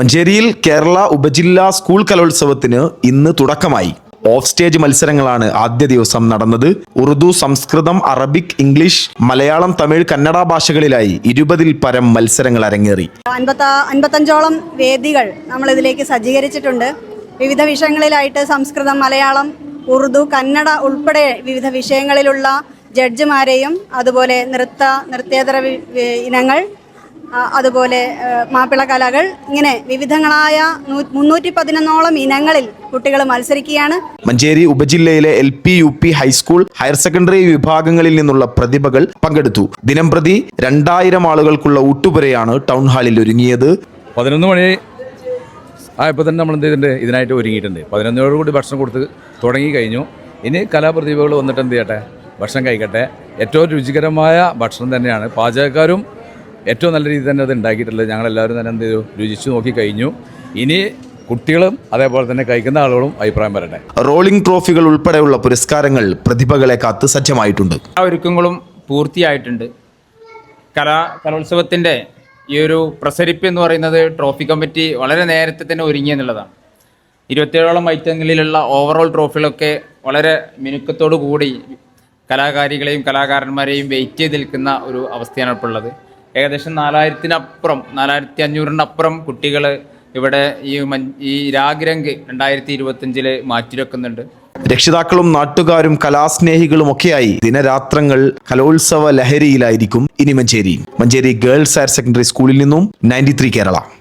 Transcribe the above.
മഞ്ചേരിയിൽ കേരള ഉപജില്ലാ സ്കൂൾ കലോത്സവത്തിന് ഇന്ന് തുടക്കമായി. ഓഫ് സ്റ്റേജ് മത്സരങ്ങളാണ് ആദ്യ ദിവസം നടന്നത്. ഉറുദു സംസ്കൃതം അറബിക് ഇംഗ്ലീഷ് മലയാളം തമിഴ് കന്നഡ ഭാഷകളിലായി ഇരുപതിൽ പരം മത്സരങ്ങൾ അരങ്ങേറി. അൻപത്ത അൻപത്തഞ്ചോളം വേദികൾ നമ്മൾ ഇതിലേക്ക് സജ്ജീകരിച്ചിട്ടുണ്ട്. വിവിധ വിഷയങ്ങളിലായിട്ട് സംസ്കൃതം മലയാളം ഉറുദു കന്നഡ ഉൾപ്പെടെ വിവിധ വിഷയങ്ങളിലുള്ള ജഡ്ജിമാരെയും അതുപോലെ നൃത്ത വി- ഇനങ്ങൾ അതുപോലെ മാപ്പിള കലകൾ ഇങ്ങനെ വിവിധങ്ങളായ മുന്നൂറ്റി പതിനൊന്നോളം ഇനങ്ങളിൽ കുട്ടികൾ മത്സരിക്കുകയാണ്. Manjeri ഉപജില്ലയിലെ L P U P high school higher secondary വിഭാഗങ്ങളിൽ നിന്നുള്ള പ്രതിഭകൾ പങ്കെടുത്തു. ദിനം പ്രതി രണ്ടായിരം ആളുകൾക്കുള്ള ഊട്ടുപുരയാണ് ടൗൺ ഹാളിൽ ഒരുങ്ങിയത്. പതിനൊന്ന് മണി ആയപ്പോൾ തന്നെ നമ്മൾ എന്ത് ചെയ്തിട്ടുണ്ട്? ഇതിനായിട്ട് ഒരുങ്ങിയിട്ടുണ്ട്. പതിനൊന്നോട് കൂടി ഭക്ഷണം കൊടുത്ത് തുടങ്ങി കഴിഞ്ഞു. ഇനി കലാപ്രതിഭകൾ വന്നിട്ട് എന്ത് ചെയ്യട്ടെ? ഭക്ഷണം കഴിക്കട്ടെ. ഏറ്റവും രുചികരമായ ഭക്ഷണം തന്നെയാണ് പാചകക്കാരും ഏറ്റവും നല്ല രീതിയിൽ തന്നെ അത് ഉണ്ടാക്കിയിട്ടുള്ളത് ഞങ്ങളെല്ലാവരും തന്നെ എന്ത് ചെയ്തു? രുചിച്ചു നോക്കി കഴിഞ്ഞു. ഇനി കുട്ടികളും അതേപോലെ തന്നെ കഴിക്കുന്ന ആളുകളും അഭിപ്രായം പറയട്ടെ. റോളിംഗ് ട്രോഫികൾ ഉൾപ്പെടെയുള്ള പുരസ്കാരങ്ങൾ പ്രതിഭകളെ കാത്ത് സജ്ജമായിട്ടുണ്ട്. എല്ലാ ഒരുക്കങ്ങളും പൂർത്തിയായിട്ടുണ്ട്. കലാ കലോത്സവത്തിന്റെ ഈ ഒരു പ്രസരിപ്പ് എന്ന് പറയുന്നത് ട്രോഫി കമ്മിറ്റി വളരെ നേരത്തെ തന്നെ ഒരുങ്ങി എന്നുള്ളതാണ്. ഇരുപത്തിയേഴോളം ഐറ്റങ്ങളിലുള്ള ഓവറോൾ ട്രോഫികളൊക്കെ വളരെ മിനുക്കത്തോടു കൂടി കലാകാരികളെയും കലാകാരന്മാരെയും വെയിറ്റ് ചെയ്ത് നിൽക്കുന്ന ഒരു അവസ്ഥയാണ് ഇപ്പോൾ ഉള്ളത്. ഏകദേശം നാലായിരത്തിനപ്പുറം നാലായിരത്തി അഞ്ഞൂറിനപ്പുറം കുട്ടികൾ ഇവിടെ ഈ ഈ രാഗിരംഗ് രണ്ടായിരത്തി ഇരുപത്തഞ്ചിൽ മാറ്റിവെക്കുന്നുണ്ട്. രക്ഷിതാക്കളും നാട്ടുകാരും കലാസ്നേഹികളും ഒക്കെയായി ദിനരാത്രങ്ങൾ കലോത്സവ ലഹരിയിലായിരിക്കും ഇനി Manjeri. Manjeri girls higher secondary സ്കൂളിൽ നിന്നും നയന്റി കേരള.